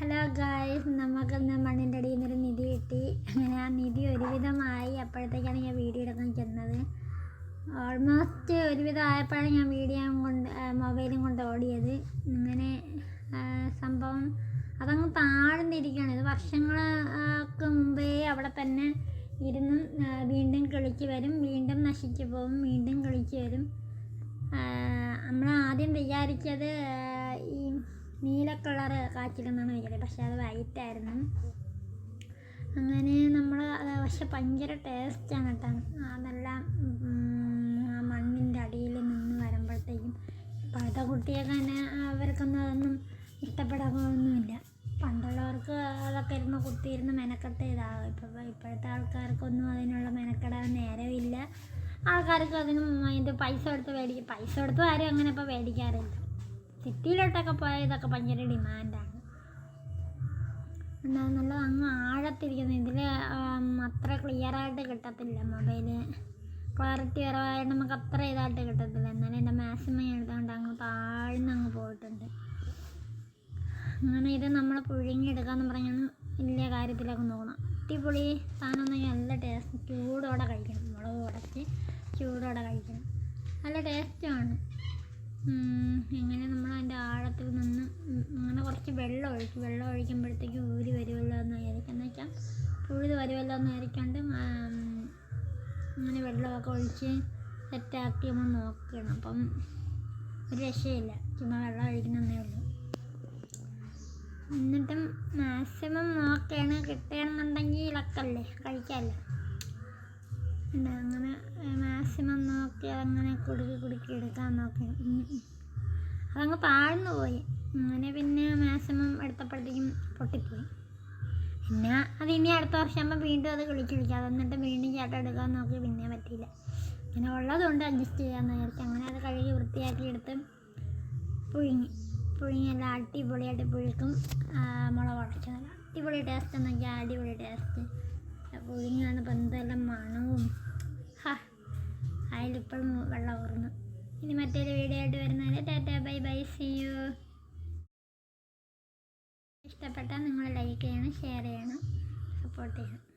Hello guys നമുക്കിന്ന് മണ്ണിന്റെ അടിയിൽ നിന്നൊരു നിധി കിട്ടി. അങ്ങനെ ആ നിധി ഒരുവിധമായി. അപ്പോഴത്തേക്കാണ് ഞാൻ വീഡിയോ എടുക്കാൻ ചെന്നത്. ഓൾമോസ്റ്റ് ഒരുവിധം ആയപ്പോഴാണ് ഞാൻ വീഡിയോ കൊണ്ട് മൊബൈലും കൊണ്ട് ഓടിയത്. അങ്ങനെ സംഭവം അതങ്ങ് താഴ്ന്നിരിക്കുകയാണ്. ഇത് വർഷങ്ങൾക്ക് മുമ്പേ അവിടെ തന്നെ ഇരുന്ന് വീണ്ടും കിളിച്ച് വരും വീണ്ടും നശിച്ചു പോകും വീണ്ടും കിളിച്ച് വരും. നമ്മൾ ആദ്യം വിചാരിച്ചത് ഈ നീല കളർ കാച്ചിലെന്നാണ് വിചാരിച്ചത്. പക്ഷെ അത് വൈറ്റ് ആയിരുന്നു. അങ്ങനെ നമ്മൾ പക്ഷെ ഭയങ്കര ടേസ്റ്റാണ് കേട്ടോ. ആ മണ്ണിന്റെ അടിയിൽ നിന്ന് വരുമ്പോഴത്തേക്കും ഇപ്പോഴത്തെ കുട്ടിയൊക്കെ തന്നെ അവർക്കൊന്നും അതൊന്നും ഇഷ്ടപ്പെടാനൊന്നുമില്ല പണ്ടുള്ളവർക്ക് അതൊക്കെ ഇരുന്ന് കുത്തിയിരുന്ന് മെനക്കെട്ട് ഇതാകും. ഇപ്പോൾ ഇപ്പോഴത്തെ ആൾക്കാർക്കൊന്നും അതിനുള്ള മെനക്കെടാൻ നേരമില്ല. ആൾക്കാർക്ക് അതിന് ഇത് പൈസ കൊടുത്ത് മേടിക്കും പൈസ കൊടുത്തും ആരും അങ്ങനെ ഇപ്പോൾ മേടിക്കാറില്ല. സിറ്റിയിലോട്ടൊക്കെ പോയാൽ ഇതൊക്കെ ഭയങ്കര ഡിമാൻഡാണ്. എന്താ നല്ലത് അങ്ങ് ആഴത്തിരിക്കുന്നു. ഇതിൽ അത്ര ക്ലിയർ ആയിട്ട് കിട്ടത്തില്ല മൊബൈൽ ക്ലാരിറ്റി കുറവായിട്ട് നമുക്ക് അത്ര ഇതായിട്ട് കിട്ടത്തില്ല. എന്നാലും എന്റെ മാക്സിമം എടുത്തുകൊണ്ട് അങ്ങ് താഴ്ന്ന് അങ്ങ് പോയിട്ടുണ്ട്. അങ്ങനെ ഇത് നമ്മൾ പുഴുങ്ങിയെടുക്കാന്ന് പറഞ്ഞാണ് വലിയ കാര്യത്തിലൊക്കെ നോക്കണം. അടിപൊളി സാധനം പറഞ്ഞാൽ നല്ല ടേസ്റ്റ് ചൂടോടെ കഴിക്കണം. മുളക് ഉടച്ച് ചൂടോടെ കഴിക്കണം. നല്ല ടേസ്റ്റുമാണ് എങ്ങനെ നമ്മൾ അതിന്റെ ആഴത്തിൽ നിന്ന് അങ്ങനെ കുറച്ച് വെള്ളം ഒഴിക്കും. വെള്ളം ഒഴിക്കുമ്പോഴത്തേക്കും ഊരി വരുമല്ലോ എന്ന് വിചാരിക്കാം. എന്ന് വെച്ചാൽ പുഴുത് വരുമല്ലോ എന്ന് വിചാരിക്കാണ്ട് ഇങ്ങനെ അങ്ങനെ വെള്ളമൊക്കെ ഒഴിച്ച് സെറ്റാക്കി നമ്മൾ നോക്കണം. അപ്പം ഒരു രക്ഷയില്ല. ചുമ്മാ വെള്ളം ഒഴിക്കുന്നതേ ഉള്ളൂ. എന്നിട്ടും മാക്സിമം നോക്കുകയാണ് കിട്ടുകയാണെന്നുണ്ടെങ്കിൽ ഇളക്കല്ലേ? കഴിക്കാമല്ലോ ഉണ്ട് അങ്ങനെ അതങ്ങനെ കുടുക്കി കുടുക്കി എടുക്കാൻ നോക്കി. അതങ്ങ് പാഴ്ന്നു പോയി. അങ്ങനെ പിന്നെ മാക്സിമം എടുത്തപ്പോഴത്തേക്കും പൊട്ടിപ്പോയി. പിന്നെ അത് ഇനി അടുത്ത വർഷം വീണ്ടും അത് കിളിച്ച് വിളിക്കാം എന്നിട്ട് വീണ്ടും ചേട്ടൻ എടുക്കാൻ നോക്കി. പിന്നെ പറ്റിയില്ല. പിന്നെ ഉള്ളതുകൊണ്ട് അഡ്ജസ്റ്റ് ചെയ്യാമെന്ന് വിചാരിച്ചു അങ്ങനെ അത് കഴുകി വൃത്തിയാക്കി എടുത്ത് പുഴുങ്ങി. പുഴുങ്ങി എല്ലാം അടിപൊളിയായിട്ട് പുഴുക്കും. മുളക് ഉടച്ച് നല്ല അടിപൊളി ടേസ്റ്റ് എന്ന് വെച്ചാൽ അടിപൊളി ടേസ്റ്റ് പുഴുങ്ങിയാണ് ഇപ്പം എന്തെല്ലാം മണവും നിങ്ങൾ ലൈക്ക് ചെയ്യണം ഷെയർ ചെയ്യണം സപ്പോർട്ട് ചെയ്യണം.